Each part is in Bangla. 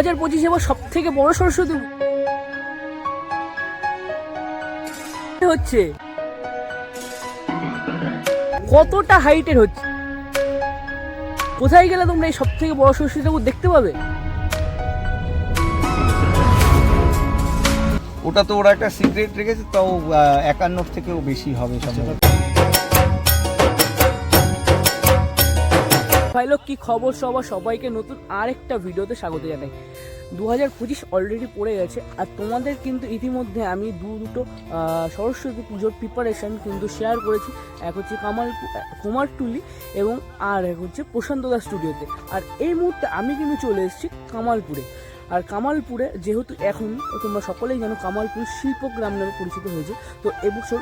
হাজার পঁচিশে এবার সব থেকে বড় সরস্বতী হচ্ছে কতটা হাইটের হচ্ছে। কোথায় গেলে তোমরা এই সব থেকে বড় সরস্বতী ঠাকুর দেখতে পাবে? ওটা তো ওরা একটা সিক্রেট রেখেছে তাও একান্নর থেকেও বেশি হবে সম্ভবত। ভাই লোক কি খবর সবার সবাইকে নতুন আরেকটা ভিডিওতে স্বাগত জানাই। দু হাজার পঁচিশ অলরেডি পড়ে গেছে, আর তোমাদের কিন্তু ইতিমধ্যে আমি দু দুটো সরস্বতী পুজোর প্রিপারেশন কিন্তু শেয়ার করেছি। এক হচ্ছে কামাল কুমারটুলি এবং আর এক হচ্ছে প্রশান্ত দাস স্টুডিওতে আর এই মুহূর্তে আমি কিন্তু চলে এসেছি কামালপুরে। আর কামালপুরে যেহেতু এখন তোমরা সকলেই জানো কামালপুর শিল্পগ্রাম নামে পরিচিত হয়েছে, তো এবছর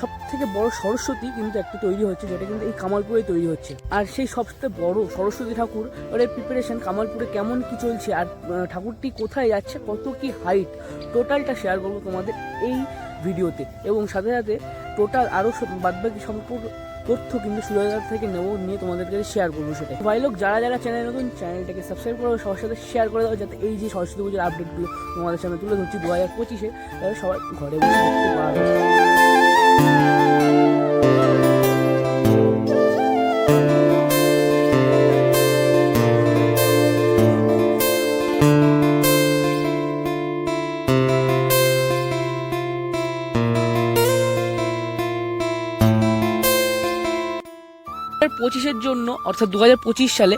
সব থেকে বড় সরস্বতী কিন্তু একটা তৈরি হচ্ছে, যেটা কিন্তু এই কামালপুরে তৈরি হচ্ছে। আর সেই সবচেয়ে বড় সরস্বতী ঠাকুর ওর প্রিপারেশন কামালপুরে কেমন কি চলছে আর ঠাকুরটি কোথায় যাচ্ছে, কত কি হাইট টোটালটা শেয়ার করব তোমাদের এই ভিডিওতে। এবং সাথে সাথে টোটাল আরও বাদবাকি সম্পর্ক তথ্য কিন্তু সুযোগদার থেকে নেব, নিয়ে তোমাদেরকে শেয়ার করব সেটা ভাই লোক, যারা যারা চ্যানেল নতুন চ্যানেলটাকে সাবস্ক্রাইব করো সবার সাথে শেয়ার করে দাও, যাতে এই যে সরস্বতী পুজোর আপডেটগুলো তোমাদের সামনে তুলে ধরছি দু হাজার পঁচিশে সবাই ঘরে বসে দেখতে পঁচিশের জন্য, অর্থাৎ দু হাজার পঁচিশ সালে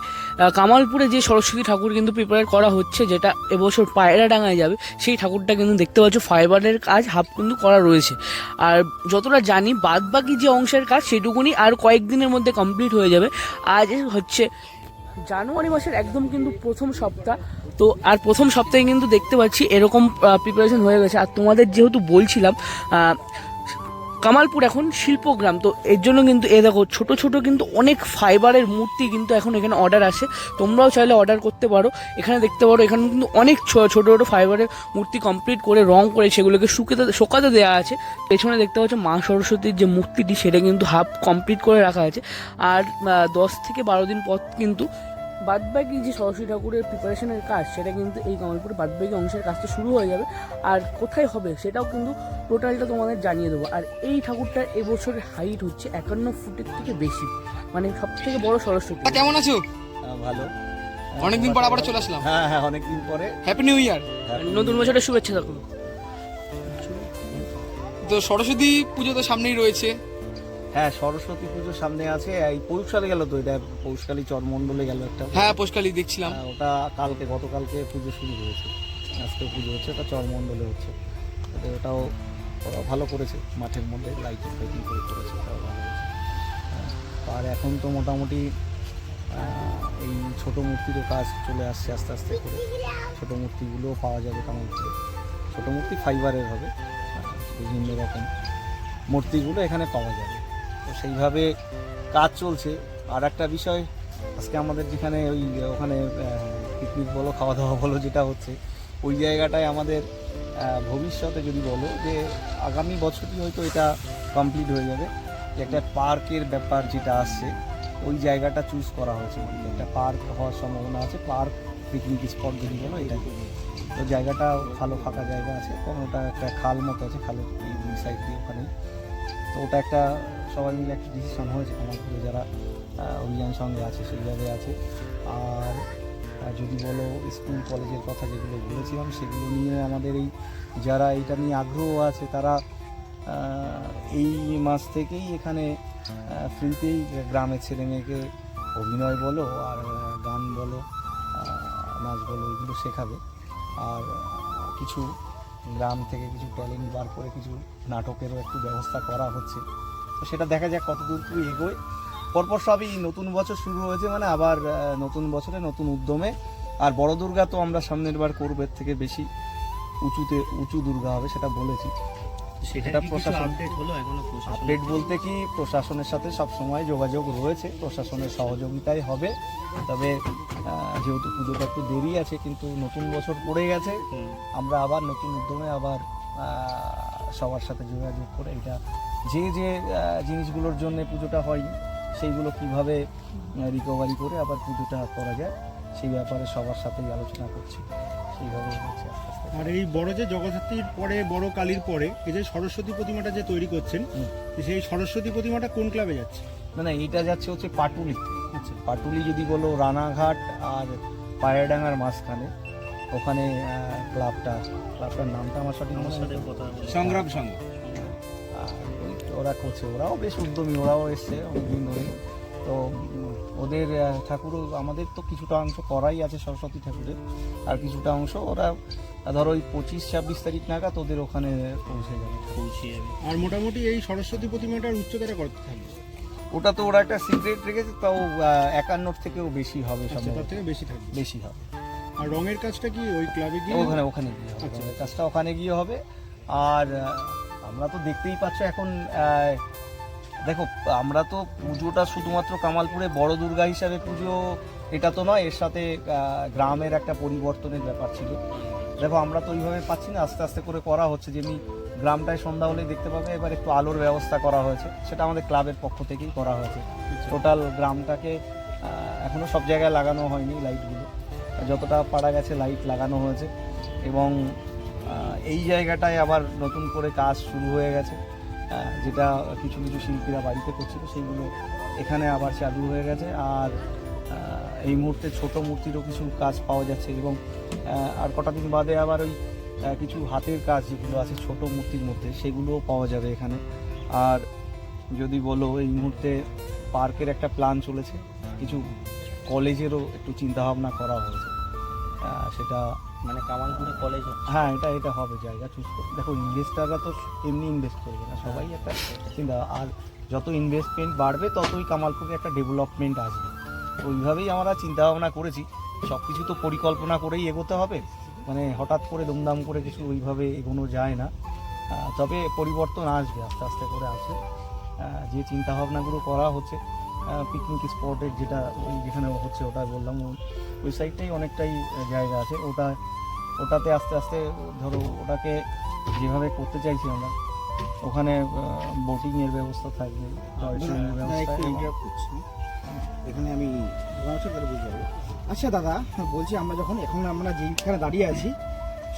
কামালপুরে যে সরস্বতী ঠাকুর কিন্তু প্রিপেয়ার করা হচ্ছে, যেটা এবছর পায়রা ডাঙায় যাবে, সেই ঠাকুরটা কিন্তু দেখতে পাচ্ছ ফাইবারের কাজ হাফ কিন্তু করা রয়েছে। আর যতটা জানি বাদ বাকি যে অংশের কাজ, সেটুকুনি আর কয়েকদিনের মধ্যে কমপ্লিট হয়ে যাবে। আজ হচ্ছে জানুয়ারি মাসের একদম কিন্তু প্রথম সপ্তাহ। তো আর প্রথম সপ্তাহে কিন্তু দেখতে পাচ্ছি, এরকম প্রিপারেশন হয়ে গেছে। আর তোমাদের যেহেতু বলছিলাম কামালপুর এখন শিল্পগ্রাম, তো এর জন্য কিন্তু এ দেখো, ছোট ছোট কিন্তু অনেক ফাইবারের মূর্তি কিন্তু এখন এখানে অর্ডার আসে। তোমরাও চাইলে অর্ডার করতে পারো। এখানে দেখতে পারো, এখানে কিন্তু অনেক ছোট ছোট ফাইবারের মূর্তি কমপ্লিট করে, রং করে সেগুলোকে শুকাতে, শোকাতে দেওয়া আছে। পেছনে দেখতে পাচ্ছ মা সরস্বতীর যে মূর্তিটি, সেটা কিন্তু হাফ কমপ্লিট করে রাখা আছে। আর দশ থেকে বারো দিন পর কিন্তু বাদবাকি যে সরস্বতী ঠাকুরের প্রিপারেশনের কাজ সেটা কিন্তু এই কামালপুর বাদবাকি অংশের কাজটা শুরু হয়ে যাবে। আর কোথায় হবে সেটাও কিন্তু টোটালটা তোমাদের জানিয়ে দেবো। আর এই ঠাকুরটার এবছরের হাইট হচ্ছে একান্ন ফুটের থেকে বেশি মানে সব থেকে বড় সরস্বতী। কেমন আছো? আহ, ভালো। অনেকদিন পর আবার চলে আসলাম। হ্যাঁ হ্যাঁ অনেকদিন পরে। হ্যাপি নিউ ইয়ার নতুন বছরের শুভেচ্ছা থাকুন তো সরস্বতী পুজো তো সামনেই রয়েছে। হ্যাঁ সরস্বতী পুজো সামনে আছে। এই পৌষকালে গেল তো এটা পৌষকালী চরমণ্ডলে গেল একটা। হ্যাঁ পোষকালি দেখছিলাম। আহ, ওটা কালকে গতকালকে পুজো শুরু হয়েছে। আজকে পুজো হচ্ছে ওটা চরমণ্ডলে হচ্ছে। ওটাও ওরা ভালো করেছে মাঠের মধ্যে লাইটিং ফাইটিং করে করেছে ওটাও ভালো হ্যাঁ, আর এখন তো মোটামুটি এই ছোট মূর্তিরও কাজ চলে আসছে আস্তে আস্তে করে। ছোট মূর্তিগুলোও পাওয়া যাবে কামালপুরে ছোট মূর্তি ফাইবারের হবে বিভিন্ন রকম মূর্তিগুলো এখানে পাওয়া যাবে। তো সেইভাবে কাজ চলছে। আর একটা বিষয়, আজকে আমাদের যেখানে ওই ওখানে পিকনিক বলো খাওয়া দাওয়া বলো, যেটা হচ্ছে, ওই জায়গাটায় আমাদের ভবিষ্যতে যদি বলো যে আগামী বছরই হয়তো এটা কমপ্লিট হয়ে যাবে। যে একটা পার্কের ব্যাপার যেটা আসছে, ওই জায়গাটা চুজ করা হয়েছে একটা পার্ক হওয়ার সম্ভাবনা আছে, পার্ক পিকনিক স্পট যদি বলো এটা তো জায়গাটা ভালো ফাঁকা জায়গা আছে এবং ওটা একটা খাল মতো আছে, খালের সাইড দিয়ে ওখানে। তো ওটা একটা সবাই মিলে একটা ডিসিশন হয়েছে আমাদের যারা অভিযান সঙ্গে আছে, সেইভাবে আছে। আর যদি বলো স্কুল কলেজের কথা যেগুলো বলেছিলাম, সেগুলো নিয়ে আমাদের এই যারা এটা নিয়ে আগ্রহ আছে, তারা এই মাস থেকেই এখানে ফ্রিতেই গ্রামের ছেলে মেয়েকে অভিনয় বলো আর গান বলো নাচ বলো, এগুলো শেখাবে। আর কিছু গ্রাম থেকে কিছু ট্যালেন্ট বার করে কিছু নাটকেরও একটু ব্যবস্থা করা হচ্ছে। তো সেটা দেখা যাক কতদূর কি এগোয়। পরপর সবই নতুন বছর শুরু হয়েছে মানে আবার নতুন বছরে নতুন উদ্যমে। আর বড় দুর্গা তো আমরা সামনের বার করব এর থেকে বেশি উঁচুতে উঁচু দুর্গা হবে সেটা বলেছি। সেটা প্রশাসন আপডেট বলতে কি প্রশাসনের সাথে সব সময় যোগাযোগ রয়েছে প্রশাসনের সহযোগিতাই হবে। তবে যেহেতু পুজোটা একটু দেরি আছে কিন্তু নতুন বছর পড়ে গেছে। আমরা আবার নতুন উদ্যমে আবার সবার সাথে যোগাযোগ করে এটা যে যে জিনিসগুলোর জন্য পুজোটা হয়নি সেইগুলো কীভাবে রিকভারি করে আবার পুজোটা করা যায় সেই ব্যাপারে সবার সাথেই আলোচনা করছি। সেইভাবে হচ্ছে আর এই বড় যে জগদ্ধাত্রীর পরে বড় কালীর পরে এই যে সরস্বতী প্রতিমাটা যে তৈরি করছেন সেই সরস্বতী প্রতিমাটা কোন ক্লাবে যাচ্ছে? না না এইটা যাচ্ছে হচ্ছে পাটুলিতে আচ্ছা পাটুলি যদি বলো রানাঘাট আর পায়রাডাঙ্গার মাঝখানে ওখানে ক্লাবটা ক্লাবটার নামটা আমার সঠিক। সংগ্রাম সংঘ। ওই তো ওরা করছে। ওরাও বেশ উদ্যমী ওরাও এসছে অনেকদিন ধরে তো ওদের ঠাকুরও আমাদের তো কিছুটা অংশ করাই আছে সরস্বতী ঠাকুরের। আর কিছুটা অংশ ওরা ধরো ওই পঁচিশ ছাব্বিশ তারিখ নাগাদ ওদের ওখানে পৌঁছে যাবে। পৌঁছে যাবে। আর মোটামুটি এই সরস্বতী প্রতিমাটার উচ্চতাটা করতে থাকবে? ওটা তো ওরা একটা সিক্রেট রেখেছে তাও একান্নর থেকেও বেশি হবে আচ্ছা, তার থেকে বেশি থাকবে। বেশি হবে। আর রঙের কাজটা কি ওই ক্লাবে গিয়ে? ওখানে ওখানে গিয়ে হবে। আচ্ছা। কাজটা ওখানে গিয়ে হবে। আর আমরা তো দেখতেই পাচ্ছ এখন দেখো আমরা তো পুজোটা শুধুমাত্র কামালপুরে বড় দুর্গা হিসাবে পুজো এটা তো নয় এর সাথে গ্রামের একটা পরিবর্তনের ব্যাপার ছিল। দেখো আমরা তো ওইভাবে পাচ্ছি না আস্তে আস্তে করে করা হচ্ছে যেমনি গ্রামটায় সন্ধ্যা হলে দেখতে পাবে এবার একটু আলোর ব্যবস্থা করা হয়েছে সেটা আমাদের ক্লাবের পক্ষ থেকেই করা হয়েছে। টোটাল গ্রামটাকে এখনও সব জায়গায় লাগানো হয়নি লাইটগুলো যতটা পারা গেছে লাইট লাগানো হয়েছে এবং এই জায়গাটায় আবার নতুন করে কাজ শুরু হয়ে গেছে। যেটা কিছু কিছু শিল্পীরা বাড়িতে করছিল সেইগুলো এখানে আবার চালু হয়ে গেছে। আর এই মুহূর্তে ছোট মূর্তিরও কিছু কাজ পাওয়া যাচ্ছে এবং আর কটা দিন বাদে আবার ওই কিছু হাতের কাজ যেগুলো আছে ছোট মূর্তির মধ্যে, সেগুলোও পাওয়া যাবে এখানে। আর যদি বলো, এই মুহূর্তে পার্কের একটা প্ল্যান চলেছে। কিছু কলেজেরও একটু চিন্তাভাবনা করা হয়েছে। সেটা মানে কামালপুরে কলেজ হ্যাঁ এটা এটা হবে জায়গা চুজ করতে দেখো ইনভেস্টাররা তো এমনি ইনভেস্ট করবে না? সবাই একটা চিন্তা, আর যত ইনভেস্টমেন্ট বাড়বে, ততই কামালপুরে একটা ডেভেলপমেন্ট আসবে। ওইভাবেই আমরা চিন্তা ভাবনা করেছি। সব কিছু তো পরিকল্পনা করেই এগোতে হবে। মানে হঠাৎ করে দুমদাম করে কিছু ওইভাবে এগোনো যায় না। তবে পরিবর্তন আসবে, আস্তে আস্তে করে আসবে। যে চিন্তা ভাবনাগুলো করা হচ্ছে পিকনিক স্পটের যেটা যেখানে হচ্ছে ওটা বললাম ওই- সাইডটাই অনেকটাই জায়গা আছে। ওটা ওটাতে আস্তে আস্তে ধরো ওটাকে যেভাবে করতে চাইছি আমরা ওখানে বোটিং এর ব্যবস্থা থাকবে। এখানে আমি বুঝতে পারব। আচ্ছা দাদা বলছি আমরা যখন এখন আমরা যেখানে দাঁড়িয়ে আছি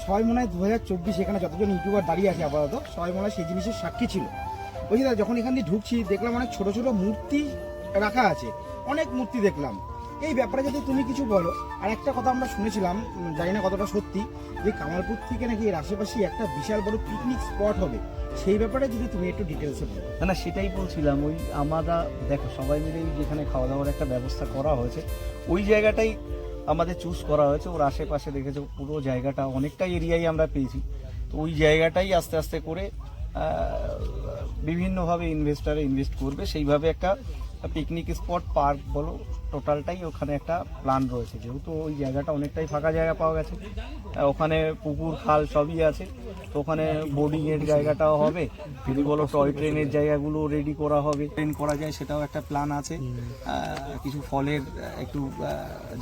সবাই মনে হয় দু হাজার চব্বিশ এখানে যতজন ইউটিউবার দাঁড়িয়ে আছে আপাতত সবাই মনে হয় সেই জিনিসের সাক্ষী ছিল। বলছি দাদা যখন এখান দিয়ে ঢুকছি দেখলাম অনেক ছোটো ছোটো মূর্তি রাখা আছে। অনেক মূর্তি দেখলাম। এই ব্যাপারে যদি তুমি কিছু বলো, আর একটা কথা আমরা শুনেছিলাম, জানি না কতটা সত্যি, যে কামালপুর থেকে নাকি এর আশেপাশে একটা বিশাল বড় পিকনিক স্পট হবে। সেই ব্যাপারে যদি তুমি একটু ডিটেলসে বলো। না না, সেটাই বলছিলাম, ওই আমরা দেখো, সবাই মিলেই যেখানে খাওয়া দাওয়ার একটা ব্যবস্থা করা হয়েছে, ওই জায়গাটাই আমাদের চুজ করা হয়েছে। ওর আশেপাশে দেখেছ, পুরো জায়গাটা অনেকটা এরিয়াই আমরা পেয়েছি। তো ওই জায়গাটাই আস্তে আস্তে করে বিভিন্নভাবে ইনভেস্টারে ইনভেস্ট করবে। সেইভাবে একটা পিকনিক স্পট পার্ক বলো টোটালটাই ওখানে একটা প্ল্যান রয়েছে। যেহেতু ওই জায়গাটা অনেকটাই ফাঁকা জায়গা পাওয়া গেছে। ওখানে পুকুর খাল সবই আছে। তো ওখানে বোর্ডিং এর জায়গাটাও হবে। যদি বলো টয় ট্রেনের জায়গাগুলো রেডি করা হবে। ট্রেন করা যায় সেটাও একটা প্ল্যান আছে। কিছু ফলের একটু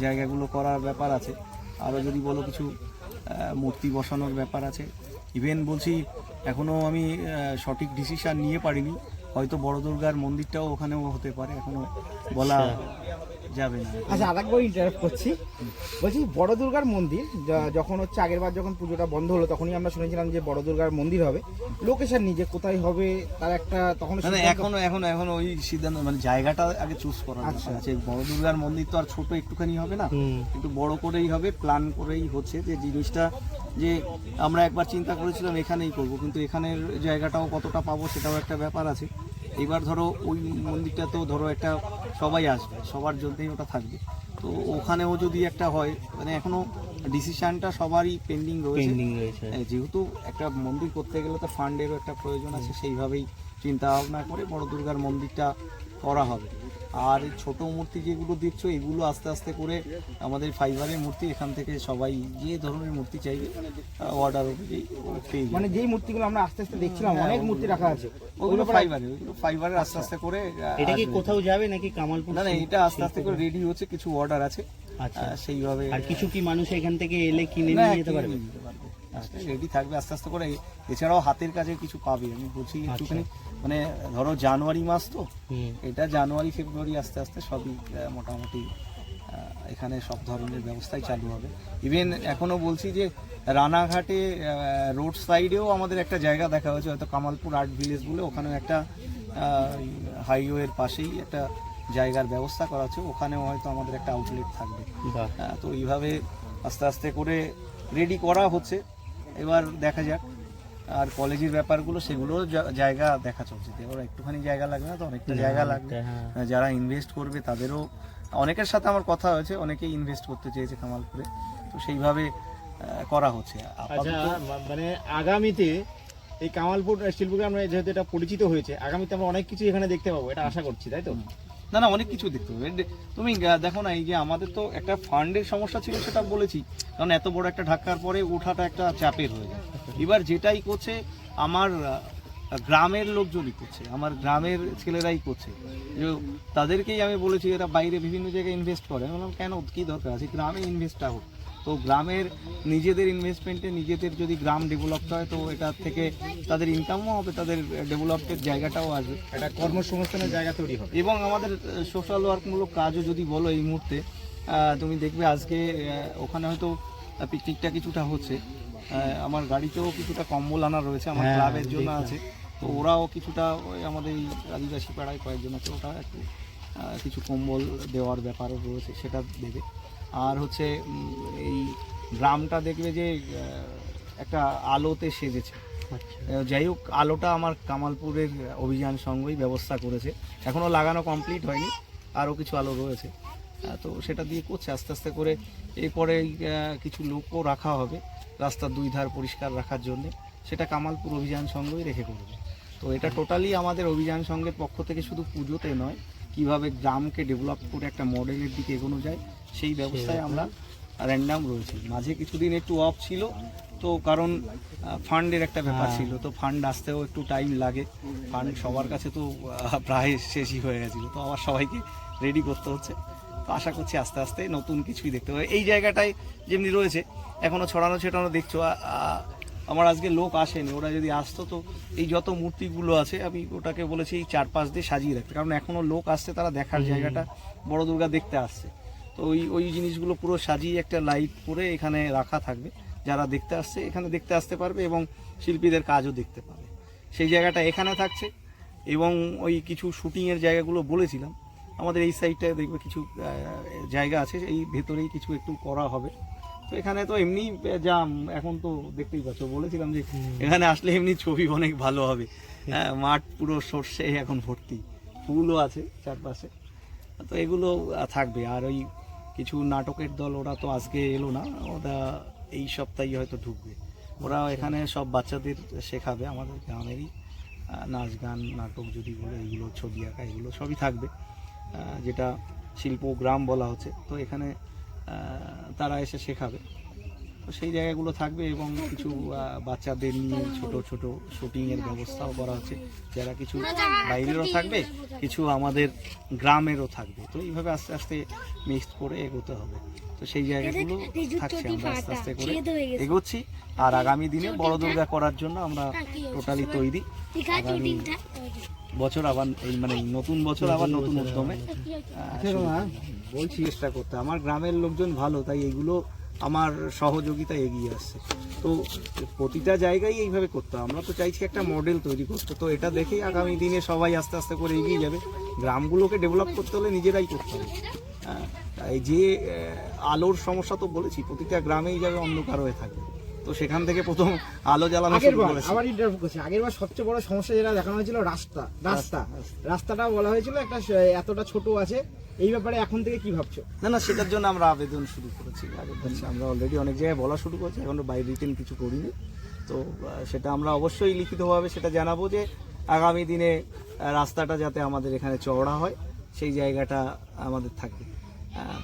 জায়গাগুলো করার ব্যাপার আছে। আরও যদি বলো কিছু মূর্তি বসানোর ব্যাপার আছে। ইভেন বলছি এখনও আমি সঠিক ডিসিশান নিয়ে পারিনি। হয়তো বড় দুর্গার মন্দিরটাও ওখানেও হতে পারে এখনও বলা যাবে না। আচ্ছা আরেকবার ইন্টারাপ্ট করছি। বলছি বড় দুর্গার মন্দির য- যখন হচ্ছে আগের বার যখন পুজোটা বন্ধ হলো তখনই আমরা শুনেছিলাম যে বড় দুর্গার মন্দির হবে। লোকেশন নিজে কোথায় হবে তার একটা তখন মানে এখনও এখনও এখনও ওই সিদ্ধান্ত মানে জায়গাটা আগে চুজ করা আচ্ছা। আছে। বড় দুর্গার মন্দির তো আর ছোট একটুখানি হবে না। একটু বড় করেই হবে প্ল্যান করেই হচ্ছে যে জিনিসটা যে আমরা একবার চিন্তা করেছিলাম এখানেই করব কিন্তু এখানের জায়গাটাও কতটা পাবো সেটাও একটা ব্যাপার আছে। এবার ধরো ওই মন্দিরটাতেও ধরো একটা সবাই আসবে সবার জন্যই ওটা থাকবে। তো ওখানেও যদি একটা হয় মানে এখনও ডিসিশনটা সবারই পেন্ডিং রয়েছে। পেন্ডিং রয়েছে। হ্যাঁ, যেহেতু একটা মন্দির করতে গেলে তো ফান্ডেরও একটা প্রয়োজন আছে সেইভাবেই চিন্তা ভাবনা করে বড় দুর্গার মন্দিরটা করা হবে। আর ছোট মূর্তি যেগুলো দেখছ এগুলো আস্তে আস্তে করে আমাদের ফাইবারের মূর্তি এখান থেকে সবাই যে ধরনের মূর্তি চাইবে অর্ডার অনুযায়ী পেয়ে মানে যেই মূর্তিগুলো আমরা আস্তে আস্তে দেখছিলাম হ্যাঁ, অনেক মূর্তি রাখা আছে। ওগুলো ফাইবারে ওগুলো ফাইবারের আস্তে আস্তে করে এটা কি কোথাও যাবে নাকি কামালপুর না না এটা আস্তে আস্তে করে রেডি হচ্ছে কিছু অর্ডার আছে। আচ্ছা। সেইভাবে আর কিছু কি মানুষ এখান থেকে এলে কিনে নিয়ে যেতে পারবে। রেডি থাকবে আস্তে আস্তে করে। এছাড়াও হাতের কাজে কিছু পাবে আমি বলছি একটুখানি। মানে ধরো জানুয়ারি মাস তো এটা জানুয়ারি ফেব্রুয়ারি আস্তে আস্তে সবই মোটামুটি এখানে সব ধরনের ব্যবস্থাই চালু হবে। ইভেন এখনও বলছি যে রানাঘাটে রোড সাইডেও আমাদের একটা জায়গা দেখা হয়েছে হয়তো কামালপুর আর্ট ভিলেজ বলে ওখানেও একটা হাইওয়ের পাশেই একটা জায়গার ব্যবস্থা করা আছে ওখানেও হয়তো আমাদের একটা আউটলেট থাকবে। হ্যাঁ, তো এইভাবে আস্তে আস্তে করে রেডি করা হচ্ছে। এবার দেখা যাক। আর কলেজের ব্যাপারগুলো সেগুলো জায়গা দেখা চলছে। এবার একটুখানি জায়গা লাগবে না তো? অনেকটা জায়গা লাগবে। হ্যাঁ। যারা ইনভেস্ট করবে তাদেরও অনেকের সাথে আমার কথা হয়েছে অনেকেই ইনভেস্ট করতে চেয়েছে কামালপুরে। তো সেইভাবে করা হচ্ছে। আচ্ছা মানে আগামীতে এই কামালপুর শিল্পগ্রাম আমরা যেহেতু এটা পরিচিত হয়েছে আগামীতে আমরা অনেক কিছু এখানে দেখতে পাবো এটা আশা করছি তাই তো? না না, অনেক কিছু দেখতে হবে। তুমি দেখো না, এই যে আমাদের তো একটা ফান্ডের সমস্যা ছিল, সেটা বলেছি। কারণ এত বড় একটা ঢাকার পরে ওঠাটা একটা চাপের হয়ে যায়। এবার যেটাই করছে, আমার গ্রামের লোকজনই করছে, আমার গ্রামের ছেলেরাই করছে তাদেরকেই আমি বলেছি, এরা বাইরে বিভিন্ন জায়গায় ইনভেস্ট করে। আমি বললাম, কেন? কী দরকার আছে? গ্রামে ইনভেস্টটা হোক। তো গ্রামের নিজেদের ইনভেস্টমেন্টে নিজেদের যদি গ্রাম ডেভেলপ হয় তো এটা থেকে তাদের ইনকামও হবে তাদের ডেভেলপের জায়গাটাও আসবে। একটা কর্মসংস্থানের জায়গা তৈরি হবে। এবং আমাদের সোশ্যাল ওয়ার্কমূলক কাজও যদি বলো এই মুহূর্তে তুমি দেখবে আজকে ওখানে হয়তো পিকনিকটা কিছুটা হচ্ছে। আমার গাড়িতেও কিছুটা কম্বল আনা রয়েছে আমার হ্যাঁ, ক্লাবের জন্য আছে। তো ওরাও কিছুটা ওই আমাদের এই আদিবাসী পাড়ায় কয়েকজন আছে ওটা একটু কিছু কম্বল দেওয়ার ব্যাপারও রয়েছে সেটা দেবে। আর হচ্ছে এই গ্রামটা দেখবে যে একটা আলোতে সেজেছে। যাই হোক আলোটা আমার কামালপুরের অভিযান সঙ্গেই ব্যবস্থা করেছে। এখনও লাগানো কমপ্লিট হয়নি আরও কিছু আলো রয়েছে। তো সেটা দিয়ে করছে আস্তে আস্তে করে এরপরে কিছু লোকও রাখা হবে রাস্তার দুই ধার পরিষ্কার রাখার জন্য। সেটা কামালপুর অভিযান সঙ্গেই রেখে করবে। তো এটা টোটালি আমাদের অভিযান সঙ্গের পক্ষ থেকে শুধু পুজোতে নয় কীভাবে গ্রামকে ডেভেলপ করে একটা মডেলের দিকে এগোনো যায় সেই ব্যবস্থায় আমরা র্যান্ডাম রয়েছি। মাঝে কিছুদিন একটু অফ ছিল তো কারণ ফান্ডের একটা ব্যাপার ছিল তো ফান্ড আসতেও একটু টাইম লাগে। ফান্ড সবার কাছে তো প্রায় শেষই হয়ে গেছিল তো আবার সবাইকে রেডি করতে হচ্ছে। তো আশা করছি আস্তে আস্তে নতুন কিছুই দেখতে পাবে। এই জায়গাটায় যেমনি রয়েছে এখনও ছড়ানো ছেটানো দেখছ আমার আজকে লোক আসেনি ওরা যদি আসতো তো এই যত মূর্তিগুলো আছে আমি ওটাকে বলেছি এই চার পাঁচ দিয়ে সাজিয়ে রাখতে। কারণ এখনও লোক আসছে তারা দেখার জায়গাটা বড় দুর্গা দেখতে আসছে। তো ওই ওই জিনিসগুলো পুরো সাজিয়ে একটা লাইট করে এখানে রাখা থাকবে। যারা দেখতে আসছে এখানে দেখতে আসতে পারবে এবং শিল্পীদের কাজও দেখতে পাবে। সেই জায়গাটা এখানে থাকছে এবং ওই কিছু শুটিংয়ের জায়গাগুলো বলেছিলাম। আমাদের এই সাইডটায় দেখবে কিছু জায়গা আছে এই ভেতরেই কিছু একটু করা হবে। তো এখানে তো এমনি জাম এখন তো দেখতেই পাচ্ছ বলেছিলাম যে এখানে আসলে এমনি ছবি অনেক ভালো হবে। হ্যাঁ মাঠ পুরো সর্ষে এখন ভর্তি। ফুলও আছে চারপাশে। তো এগুলো থাকবে। আর ওই কিছু নাটকের দল ওরা তো আজকে এলো না ওরা এই সপ্তাহে হয়তো ঢুকবে। ওরা এখানে সব বাচ্চাদের শেখাবে আমাদের গ্রামেরই নাচ গান নাটক যদি বলে এইগুলো ছবি আঁকা এগুলো সবই থাকবে। যেটা শিল্প গ্রাম বলা হচ্ছে। তো এখানে তারা এসে শেখাবে। তো সেই জায়গাগুলো থাকবে এবং কিছু বাচ্চাদের নিয়ে ছোট ছোট শুটিংয়ের ব্যবস্থাও করা হচ্ছে। যারা কিছু বাইরেরও থাকবে কিছু আমাদের গ্রামেরও থাকবে। তো এইভাবে আস্তে আস্তে মিক্সড করে এগোতে হবে। তো সেই জায়গাগুলো থাকছে আমরা আস্তে আস্তে করে এগোচ্ছি। আর আগামী দিনে বড় দুর্গা করার জন্য আমরা টোটালি তৈরি। আগামী বছর আবার এই মানে নতুন বছর আবার নতুন উদ্যমে। শুরু। বলছি চেষ্টা করতে। আমার গ্রামের লোকজন ভালো তাই এগুলো আমার সহযোগিতা এগিয়ে আসছে। তো প্রতিটা জায়গায় এইভাবে করতে হবে। আমরা তো চাইছি একটা মডেল তৈরি করতে। তো এটা দেখেই আগামী দিনে সবাই আস্তে আস্তে করে এগিয়ে যাবে। গ্রামগুলোকে ডেভেলপ করতে হলে নিজেরাই করতে হবে। হ্যাঁ, এই যে আলোর সমস্যা তো বলেছি প্রতিটা গ্রামেই যাবে অন্ধকার হয়ে থাকবে তো সেখান থেকে প্রথম আলো জ্বালানো শুরু করেছে। আবার ইন্টারভিউ করছি। আগের বার সবচেয়ে বড় সমস্যা যেটা দেখানো হয়েছিল রাস্তা রাস্তা। রাস্তাটা বলা হয়েছিল একটা এতটা ছোট আছে এই ব্যাপারে এখন থেকে কি ভাবছ? না না সেটার জন্য আমরা আবেদন শুরু করেছি। আবেদন আমরা অলরেডি অনেক জায়গায় বলা শুরু করেছি এখনও বাই রিটেন কিছু করিনি। তো সেটা আমরা অবশ্যই লিখিতভাবে সেটা জানাব যে আগামী দিনে রাস্তাটা যাতে আমাদের এখানে চওড়া হয় সেই জায়গাটা আমাদের থাকবে।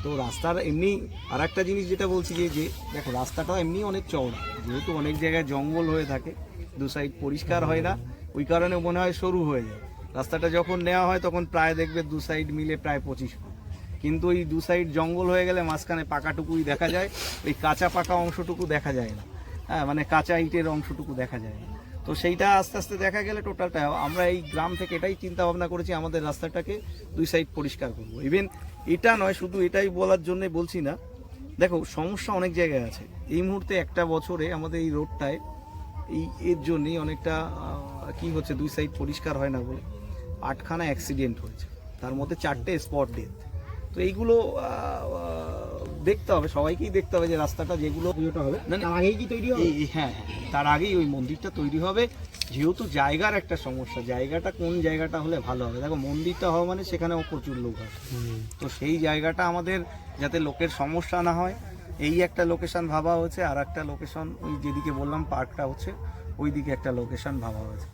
তো রাস্তার এমনি আর একটা জিনিস যেটা বলছি যে যে দেখো, রাস্তাটা এমনি অনেক চওড়া। যেহেতু অনেক জায়গায় জঙ্গল হয়ে থাকে, দু সাইড পরিষ্কার হয় না, ওই কারণে মনে হয় সরু হয়ে যায়। রাস্তাটা যখন নেওয়া হয়, তখন প্রায় দেখবে দু সাইড মিলে প্রায় পঁচিশ ফুট। কিন্তু ওই দু সাইড জঙ্গল হয়ে গেলে মাঝখানে পাকাটুকুই দেখা যায়, ওই কাঁচা পাকা অংশটুকু দেখা যায় না। হ্যাঁ মানে কাঁচা ইটের অংশটুকু দেখা যায় না। তো সেইটা আস্তে আস্তে দেখা গেলে টোটালটা আমরা এই গ্রাম থেকে এটাই চিন্তা ভাবনা করেছি, আমাদের রাস্তাটাকে দুই সাইড পরিষ্কার করব। ইভেন এটা নয় শুধু এটাই বলার জন্য বলছি না। দেখো সমস্যা অনেক জায়গায় আছে। এই মুহূর্তে একটা বছরে আমাদের এই রোডটায় এই এর জন্যই অনেকটা কি হচ্ছে দুই সাইড পরিষ্কার হয় না বলে আটখানা অ্যাক্সিডেন্ট হয়েছে। তার মধ্যে চারটে স্পট ডেথ তো এইগুলো দেখতে হবে সবাইকেই দেখতে হবে যে রাস্তাটা যেগুলো হবে। না, না, আগেই কি তৈরি হবে? এই- হ্যাঁ হ্যাঁ, তার আগেই ওই মন্দিরটা তৈরি হবে। যেহেতু জায়গার একটা সমস্যা জায়গাটা কোন জায়গাটা হলে ভালো হবে? দেখো মন্দিরটা হওয়া মানে সেখানেও প্রচুর লোক হয় তো সেই জায়গাটা আমাদের যাতে লোকের সমস্যা না হয় এই একটা লোকেশন ভাবা হয়েছে আর একটা লোকেশন ওই যেদিকে বললাম পার্কটা হচ্ছে ওই দিকে একটা লোকেশন ভাবা হয়েছে।